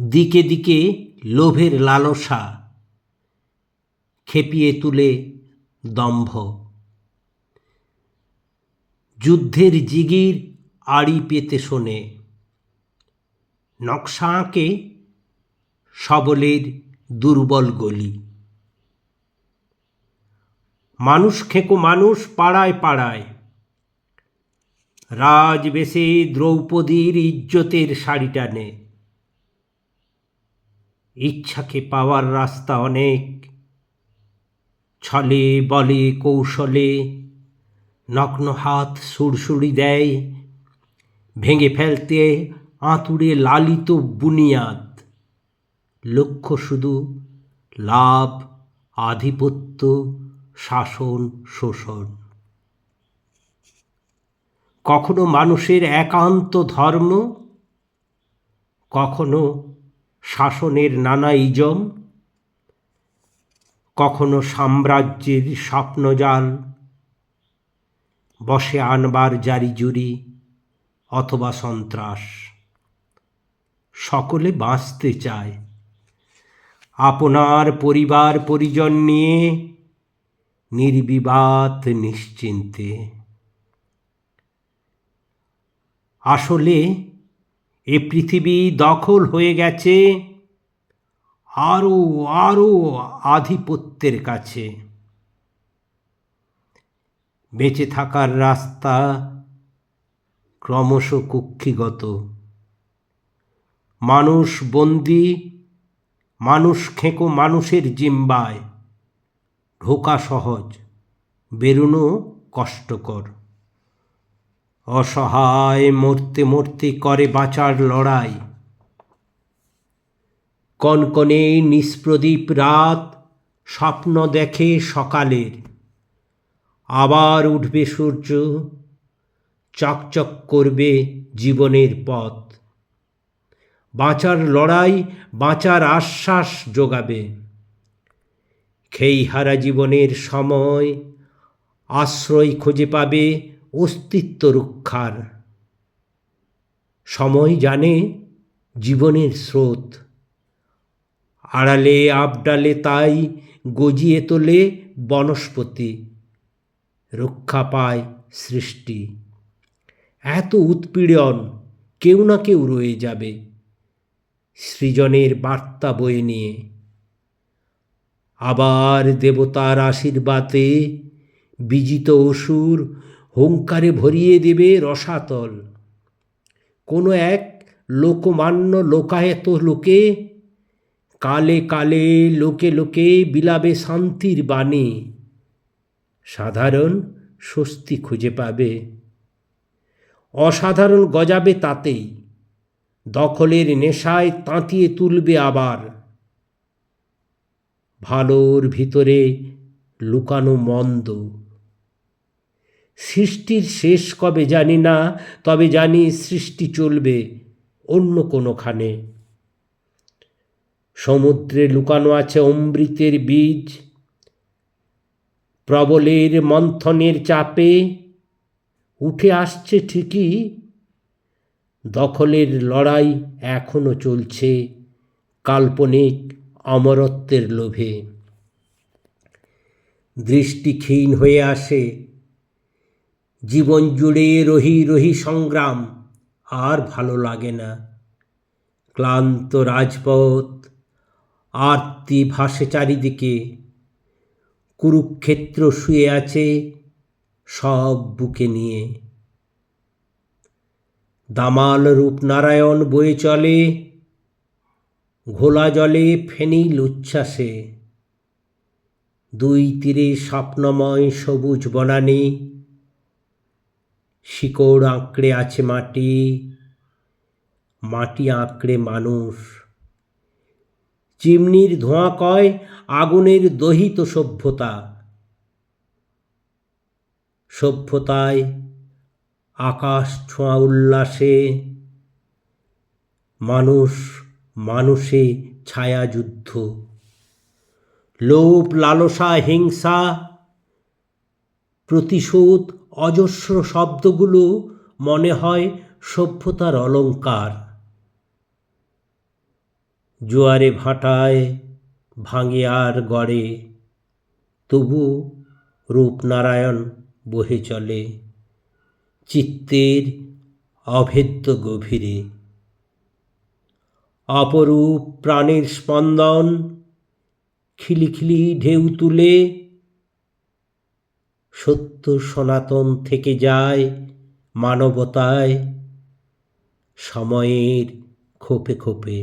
দিকে দিকে লোভের লালসা খেপিয়ে তুলে দম্ভ। যুদ্ধের জিগির আড়ি পেতে শোনে। নকশা আঁকে সবলের দুর্বল গলি। মানুষ খেকো মানুষ পাড়ায় পাড়ায়। রাজবেশে দ্রৌপদীর ইজ্জতের শাড়ি টানে। ইচ্ছাকে পাওয়ার রাস্তা অনেক। ছলে, বলে, কৌশলে নগ্ন হাত সুড়সুড়ি দেয়। ভেঙে ফেলতে আঁতুড়ে লালিত বুনিয়াদ। লক্ষ্য শুধু লাভ, আধিপত্য, শাসন, শোষণ। কখনো মানুষের একান্ত ধর্ম, কখনো শাসনের নানা ইজম, কখনো সাম্রাজ্যের স্বপ্নজাল বসে আনবার জারি জুরি অথবা সন্ত্রাস। সকলে বাঁচতে চায়। আপনার পরিবার পরিজন নিয়ে নির্বিবাদ নিশ্চিন্তে। আসলে এ পৃথিবী দখল হয়ে গেছে আরও আরও আধিপত্যের কাছে। বেঁচে থাকার রাস্তা ক্রমশ কুক্ষিগত। মানুষ বন্দি, মানুষ খেঁকো মানুষের জিম্বায়। ঢোকা সহজ, বেরোনো কষ্টকর। অসহায় মরতে মরতে করে বাঁচার লড়াই। কনকনে নিষ্প্রদীপ রাত, স্বপ্ন দেখে সকালের। আবার উঠবে সূর্য, চকচক করবে জীবনের পথ। বাঁচার লড়াই, বাঁচার আশ্বাস যোগাবে। খেইহারা জীবনের সময় আশ্রয় খুঁজে পাবে অস্তিত্ব রক্ষার সময় জানে জীবনের স্রোত। আড়ালে আবডালে তাই গজিয়ে তোলে বনস্পতি। রক্ষা পায় সৃষ্টি। এত উৎপীড়ন কেউ না কেউ রয়ে যাবে সৃজনের বার্তা বয়ে নিয়ে। আবার দেবতার আশীর্বাদে বিজিত অসুর হুঙ্কারে ভরিয়ে দেবে রসাতল। কোনো এক লোকমান্য লোকায়ত লোকে কালে কালে লোকে লোকে বিলাবে শান্তির বাণী। সাধারণ স্বস্তি খুঁজে পাবে। অসাধারণ গজাবে তাতেই। দখলের নেশায় তাঁতিয়ে তুলবে আবার। ভালোর ভিতরে লুকানো মন্দ। সৃষ্টির শেষ কবে জানি না, তবে জানি সৃষ্টি চলবে অন্য কোনোখানে। সমুদ্রে লুকানো আছে অমৃতের বীজ, প্রবলের মন্থনের চাপে। উঠে আসছে ঠিকই, দখলের লড়াই এখনও চলছে কাল্পনিক অমরত্বের লোভে। দৃষ্টি ক্ষীণ হয়ে আসে জীবন জুড়ে রহি রহি সংগ্রাম, আর ভালো লাগে না। ক্লান্ত রাজপথ, আরতি ভাসে চারিদিকে, কুরুক্ষেত্র শুয়ে আছে সব বুকে নিয়ে। দামাল রূপনারায়ণ বয়ে চলে, ঘোলা জলে ফেনিল উচ্ছ্বাসে। দুই তীরে স্বপ্নময় সবুজ বনানি শিকড় আঁকড়ে আছে মাটি মাটি আঁকড়ে মানুষ। চিমনির ধোঁয়া কয়, আগুনের দহিত সভ্যতা। সভ্যতায় আকাশ ছোঁয়া উল্লাসে, মানুষ মানুষে ছায়াযুদ্ধ লোভ, লালসা, হিংসা, প্রতিশোধ অজস্র শব্দগুলো মনে হয় সভ্যতার অলঙ্কার। জোয়ারে ভাটায় ভাঙে আর গড়ে, তবু রূপনারায়ণ বহে চলে চিত্তের অভেদ্য গভীরে। অপরূপ প্রাণের স্পন্দন খিলিখিলি ঢেউ তুলে সত্য সনাতন থেকে যায় মানবতায় সময়ের খোপে খোপে